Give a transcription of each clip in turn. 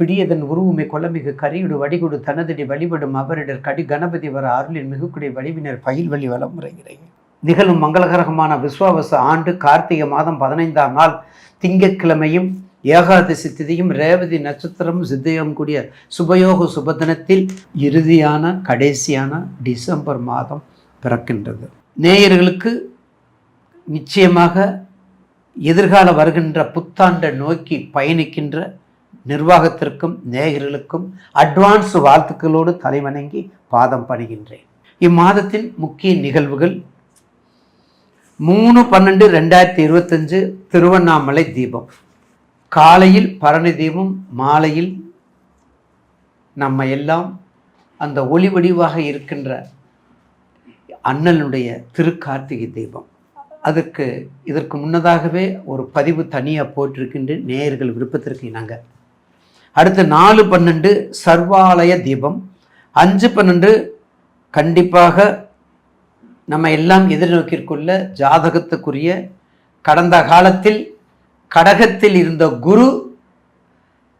பிடியதன் உருவுமை கொலமிகு கரியுடு வடிகுடு தனதடி வழிபடும் அவரிடர் கடி கணபதி வர அருளின் மிகுக்குடி வடிவினர் பயில் வழி வலம் முறைகிறேன் நிகழும் மங்களகரகமான விஸ்வாவச ஆண்டு கார்த்திகை மாதம் பதினைந்தாம் நாள் திங்கட்கிழமையும் ஏகாதசி திதியும் ரேவதி நட்சத்திரம் சித்தியம் கூடிய சுபயோக சுபதினத்தில் இறுதியான கடைசியான டிசம்பர் மாதம் பிறக்கின்றது. நேயர்களுக்கு நிச்சயமாக எதிர்கால வருகின்ற புத்தாண்டை நோக்கி பயணிக்கின்ற நிர்வாகத்திற்கும் நேயர்களுக்கும் அட்வான்ஸ் வாழ்த்துக்களோடு தலைவணங்கி பாதம் பணிகின்றேன். இம்மாதத்தின் முக்கிய நிகழ்வுகள் மூணு பன்னெண்டு ரெண்டாயிரத்தி இருபத்தஞ்சு திருவண்ணாமலை தீபம். காலையில் பரணி தீபம் மாலையில் நம்ம எல்லாம் அந்த ஒளி வடிவாக இருக்கின்ற அண்ணனுடைய திருக்கார்த்திகை தீபம். அதற்கு இதற்கு முன்னதாகவே ஒரு பதிவு தனியாக போட்டிருக்கின்ற நேயர்கள் விருப்பத்திற்கு இணங்க. அடுத்து நாலு பன்னெண்டு சர்வாலய தீபம். அஞ்சு பன்னெண்டு கண்டிப்பாக நம்ம எல்லாம் எதிர்நோக்கிற்குள்ள ஜாதகத்துக்குரிய கடந்த காலத்தில் கடகத்தில் இருந்த குரு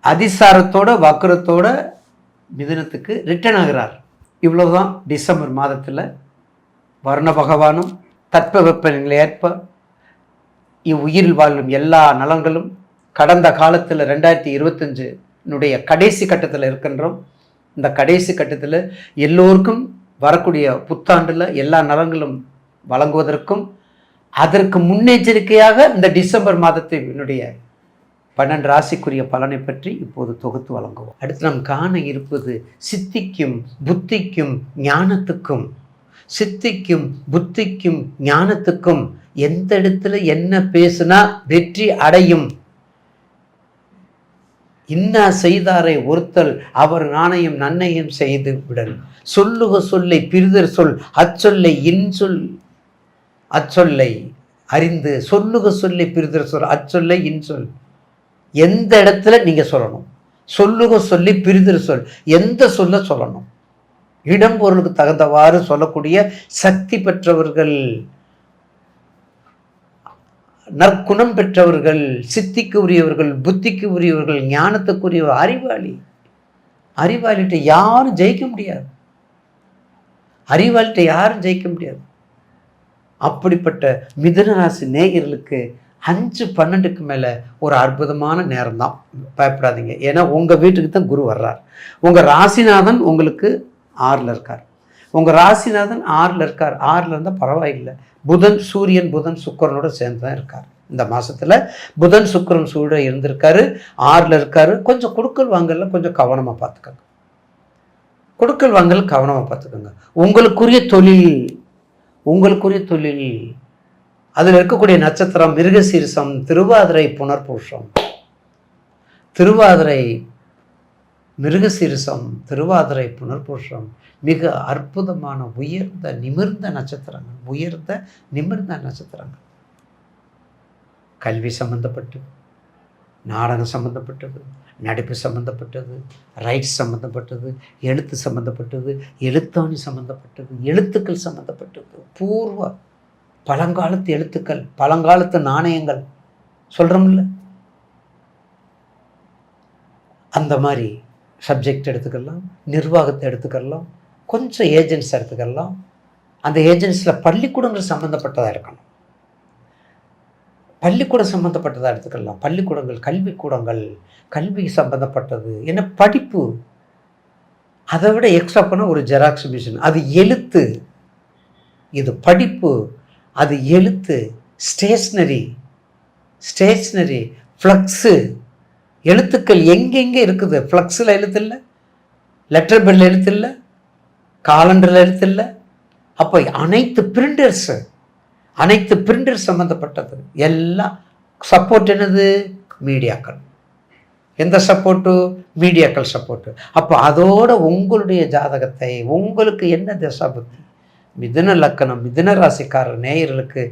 அதிசாரத்தோட வக்கரத்தோட மிதுனத்துக்கு ரிட்டர்ன் ஆகிறார். இவ்வளோதான் டிசம்பர் மாதத்தில் வர்ண பகவானும் தட்பவெப்பநிலை ஏற்ப இவ்வுயிரில் வாழும் எல்லா நலங்களும் கடந்த காலத்தில் ரெண்டாயிரத்தி இருபத்தஞ்சு இருபத்தஞ்சினுடைய கடைசி கட்டத்தில் இருக்கின்றோம். இந்த கடைசி கட்டத்தில் எல்லோருக்கும் வரக்கூடிய புத்தாண்டில் எல்லா நலங்களும் வழங்குவதற்கும் அதற்கு முன்னெச்சரிக்கையாக இந்த டிசம்பர் மாதத்தை என்னுடைய பன்னெண்டு ராசிக்குரிய பலனை பற்றி இப்போது தொகுத்து வழங்குவோம். அடுத்து நாம் காண இருப்பது சித்திக்கும் புத்திக்கும் ஞானத்துக்கும். சித்திக்கும் புத்திக்கும் ஞானத்துக்கும் எந்த இடத்துல என்ன பேசுனா வெற்றி அடையும் இன்னா செய்தாரை ஒருத்தல் அவர் நாணயம் நன்னையும் செய்து விடல். சொல்லுக சொல்லை பிரிதர் சொல் அச்சொல்லை இன்சொல் அச்சொல்லை அறிந்து. சொல்லுக சொல்லை பிரிதர் சொல் அச்சொல்லை இன்சொல் எந்த இடத்துல நீங்கள் சொல்லணும்? சொல்லுக சொல்லி பிரிதர் சொல் எந்த சொல்ல சொல்லணும்? இடம் பொருளுக்கு தகுந்தவாறு சொல்லக்கூடிய சக்தி பெற்றவர்கள் நற்குணம் பெற்றவர்கள் சித்திக்கு உரியவர்கள் புத்திக்கு உரியவர்கள் ஞானத்துக்குரிய அறிவாளி. அறிவாளிகிட்ட யாரும் ஜெயிக்க முடியாது. அறிவாளிகிட்ட யாரும் ஜெயிக்க முடியாது. அப்படிப்பட்ட மிதுனராசி நேயர்களுக்கு அஞ்சு பன்னெண்டுக்கு மேலே ஒரு அற்புதமான நேரம் தான் பயப்படாதீங்க. ஏன்னா உங்கள் வீட்டுக்கு தான் குரு வர்றார். உங்கள் ராசிநாதன் உங்களுக்கு ஆறில் இருக்கார். உங்கள் ராசிநாதன் ஆறில் இருக்கார். ஆறில் இருந்தால் பரவாயில்லை. புதன் சூரியன் புதன் சுக்கரனோட சேர்ந்து தான் இருக்கார். இந்த மாதத்தில் புதன் சுக்கரன் சூழ இருந்திருக்காரு ஆறில் இருக்காரு. கொஞ்சம் கொடுக்கல் வாங்கல கொஞ்சம் கவனமாக பார்த்துக்கோங்க. கொடுக்கல் வாங்கல் கவனமாக பார்த்துக்கோங்க. உங்களுக்குரிய தொழில் உங்களுக்குரிய தொழில். அதில் இருக்கக்கூடிய நட்சத்திரம் மிருகசீரிசம் திருவாதிரை புனர்பூஷம் திருவாதிரை மிருகசீரிசம் திருவாதிரை புனர்பூஷம் மிக அற்புதமான உயர்ந்த நிமிர்ந்த நட்சத்திரங்கள் உயர்ந்த நிமிர்ந்த நட்சத்திரங்கள். கல்வி சம்மந்தப்பட்டது நாடகம் சம்பந்தப்பட்டது நடிப்பு சம்பந்தப்பட்டது ரைட்ஸ் சம்பந்தப்பட்டது எழுத்து சம்பந்தப்பட்டது எழுத்தாணி சம்பந்தப்பட்டது எழுத்துக்கள் சம்பந்தப்பட்டது பூர்வ பழங்காலத்து எழுத்துக்கள் பழங்காலத்து நாணயங்கள். சொல்கிறோம்ல அந்த மாதிரி சப்ஜெக்ட் எடுத்துக்கலாம் நிர்வாகத்தை எடுத்துக்கலாம் கொஞ்சம் ஏஜென்ட்ஸ் எடுத்துக்கலாம். அந்த ஏஜென்ட்ஸில் பள்ளிக்கூடங்கள் சம்மந்தப்பட்டதாக இருக்கணும். பள்ளிக்கூடம் சம்மந்தப்பட்டதாக எடுத்துக்கலாம். பள்ளிக்கூடங்கள் கல்விக்கூடங்கள் கல்வி சம்மந்தப்பட்டது என்ன படிப்பு. அதை விட எக்ஸ்ட்ரா பண்ண ஒரு ஜெராக்ஸ் மிஷின் அது எழுத்து. இது படிப்பு. அது எழுத்து. ஸ்டேஷ்னரி ஸ்டேஷ்னரி ஃப்ளக்ஸு எழுத்துக்கள் எங்கெங்கே இருக்குது? ஃப்ளக்ஸில் எழுத்து இல்லை லெட்டர் பெல் எழுத்து இல்லை காலண்டரில் எழுத்து இல்லை அப்போ அனைத்து பிரிண்டர்ஸு அனைத்து பிரிண்டர் சம்மந்தப்பட்டது எல்லாம் சப்போர்ட் என்னது? மீடியாக்கள் எந்த சப்போர்ட்டு மீடியாக்கள் சப்போர்ட்டு அப்போ அதோட உங்களுடைய ஜாதகத்தை உங்களுக்கு என்ன திசா புத்தி? மிதுன லக்கணம் மிதுன ராசிக்காரர் நேயர்களுக்கு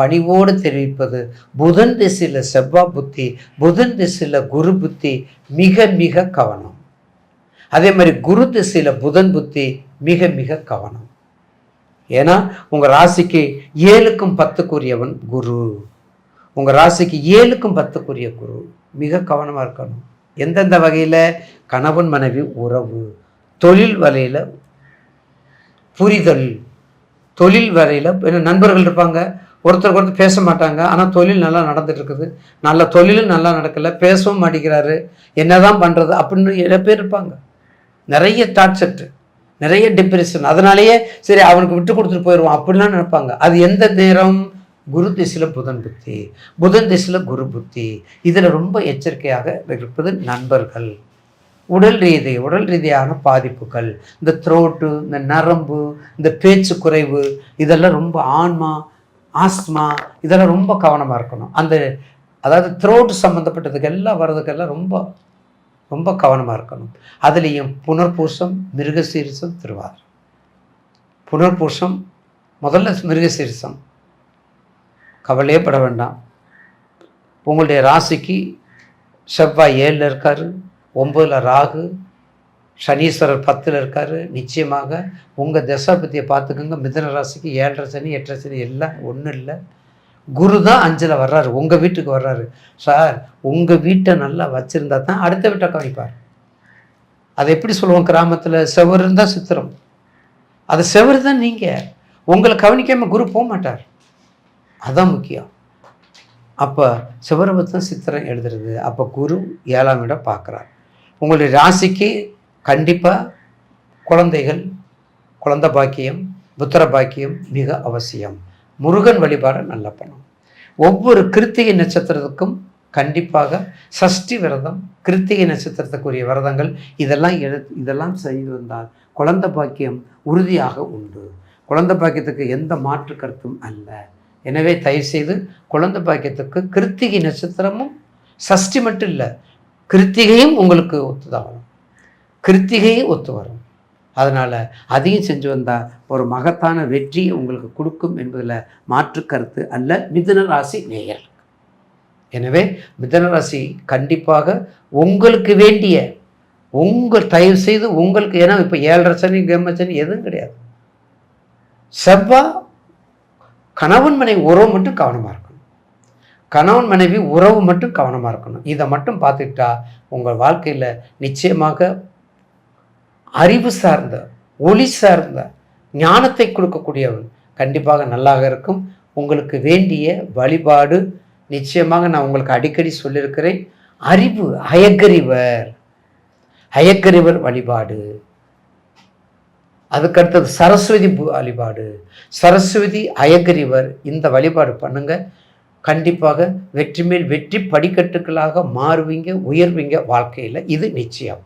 பணிவோடு தெரிவிப்பது. புதன் திசையில் செவ்வாய் புத்தி புதன் திசையில் குரு புத்தி மிக மிக கவனம். அதே மாதிரி குரு திசையில் புதன் புத்தி மிக மிக கவனம். ஏன்னா உங்கள் ராசிக்கு ஏழுக்கும் பத்துக்குரியவன் குரு. உங்கள் ராசிக்கு ஏழுக்கும் பத்துக்குரிய குரு. மிக கவனமாக இருக்கணும். எந்தெந்த வகையில்? கணவன் மனைவி உறவு. தொழில் வலையில் புரிதல். தொழில் வரையில் நண்பர்கள் இருப்பாங்க? ஒருத்தருக்கு ஒருத்தர் பேச மாட்டாங்க. ஆனால் தொழில் நல்லா நடந்துட்டு இருக்குது நல்ல தொழிலும் நல்லா நடக்கலை. பேசவும் மாட்டேங்கிறாரு. என்னதான் பண்ணுறது அப்படின்னு நிறைய பேர் இருப்பாங்க. நிறைய டார்ச்செட்டு நிறைய டிப்ரெஷன் அதனாலேயே சரி அவனுக்கு விட்டு கொடுத்துட்டு போயிடுவோம் அப்படிலாம் நினைப்பாங்க. அது எந்த நேரம்? குரு திசையில் புதன் புத்தி. புதன் திசையில் குரு புத்தி. இதில் ரொம்ப எச்சரிக்கையாக இருப்பது நண்பர்கள். உடல் ரீதி உடல் ரீதியான பாதிப்புகள். இந்த த்ரோட்டு இந்த நரம்பு இந்த பேச்சு குறைவு இதெல்லாம் ரொம்ப ஆன்மா ஆஸ்மா இதெல்லாம் ரொம்ப கவனமாக இருக்கணும். அந்த அதாவது த்ரோட் சம்மந்தப்பட்டதுக்கு எல்லாம் வர்றதுக்கெல்லாம் ரொம்ப ரொம்ப கவனமாக இருக்கணும். அதுலேயும் புனர்பூசம் மிருகசீரிசம் திருவாதிரம் புனர்பூசம் முதல்ல மிருகசீரிசம். கவலையே பட வேண்டாம். உங்களுடைய ராசிக்கு செவ்வாய் ஏழில் இருக்கார் ஒம்பதில் ராகு சனீஸ்வரர் பத்தில் இருக்கார். நிச்சயமாக உங்கள் தசாபதியை பார்த்துக்கோங்க. மிதன ராசிக்கு ஏழரை சனி எட்டரை சனி எல்லாம் ஒன்றும் இல்லை. குரு தான் அஞ்சில் வர்றாரு. உங்கள் வீட்டுக்கு வர்றாரு. சார் உங்கள் வீட்டை நல்லா வச்சுருந்தா தான் அடுத்த வீட்டை கவனிப்பார். அதை எப்படி சொல்லுவோம்? கிராமத்தில் செவரு இருந்தால் சித்திரம். அது செவரு தான் நீங்கள் உங்களை கவனிக்காமல் குரு போக மாட்டார். அதான் முக்கியம். அப்போ சிவரபத்தம் சித்திரம் எழுதுறது. அப்போ குரு ஏழாம் இடம் பார்க்குறார். உங்களுடைய ராசிக்கு கண்டிப்பாக குழந்தைகள் குழந்த பாக்கியம் புத்திர பாக்கியம் மிக அவசியம். முருகன் வழிபாடு நல்லா பண்ணும் ஒவ்வொரு கிருத்திகை நட்சத்திரத்துக்கும் கண்டிப்பாக சஷ்டி விரதம் கிருத்திகை நட்சத்திரத்துக்குரிய விரதங்கள் இதெல்லாம் எடு இதெல்லாம் செய்து வந்தால் குழந்த பாக்கியம் உறுதியாக உண்டு. குழந்த பாக்கியத்துக்கு எந்த மாற்று கருத்தும் அல்ல. எனவே தயவுசெய்து குழந்தை பாக்கியத்துக்கு கிருத்திகை நட்சத்திரமும் சஷ்டி மட்டும் இல்லை கிருத்திகையும் உங்களுக்கு ஒத்துதாகணும். கிருத்திகையே ஒத்து வரும். அதனால் அதையும் செஞ்சு வந்தால் ஒரு மகத்தான வெற்றியை உங்களுக்கு கொடுக்கும் என்பதில் மாற்று கருத்து அல்ல. மிதுன ராசி நேயர் எனவே மிதுன ராசி கண்டிப்பாக உங்களுக்கு வேண்டிய உங்கள் தயவு செய்து உங்களுக்கு ஏன்னா இப்போ ஏழரை சனி கேம சனி எதுவும் கிடையாது. செவ்வாய் கணவன் மனைவி உறவு மட்டும் கவனமாக இருக்கணும். கணவன் மனைவி உறவு மட்டும் கவனமாக இருக்கணும். இதை மட்டும் பார்த்துக்கிட்டா உங்கள் வாழ்க்கையில் நிச்சயமாக அறிவு சார்ந்த ஒளி சார்ந்த ஞானத்தை கொடுக்கக்கூடியவன் கண்டிப்பாக நல்லாக இருக்கும். உங்களுக்கு வேண்டிய வழிபாடு நிச்சயமாக நான் உங்களுக்கு அடிக்கடி சொல்லியிருக்கிறேன். அறிவு அயக்கறிவர் அயக்கறிவர் வழிபாடு. அதுக்கடுத்தது சரஸ்வதி வழிபாடு. சரஸ்வதி அயக்கறிவர் இந்த வழிபாடு பண்ணுங்க. கண்டிப்பாக வெற்றி மேல் வெற்றி படிக்கட்டுகளாக மாறுவீங்க உயர்வீங்க வாழ்க்கையில். இது நிச்சயம்.